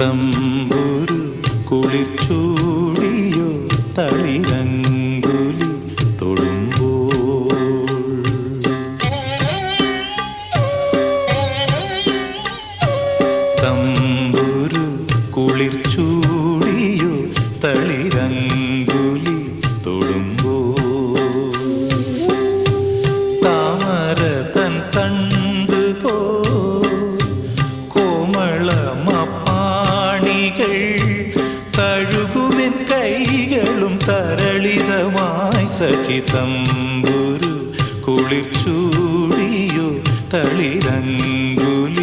തമ്പുരു കുളിർച്ചൂടിയോ തളിരങ്കുലി തൊടുമ്പോൾ. തമ്പുരു കുളിർച്ചൂടിയോ തളിരങ്കുലി തൊടുമ്പോൾ. താമര തൻ തണ്ട് തഴുകുവിൻ കൈകളും തരളിതമായി സഖി തമ്പുരു കുളിർച്ചൂടിയോ തളിരങ്കുലി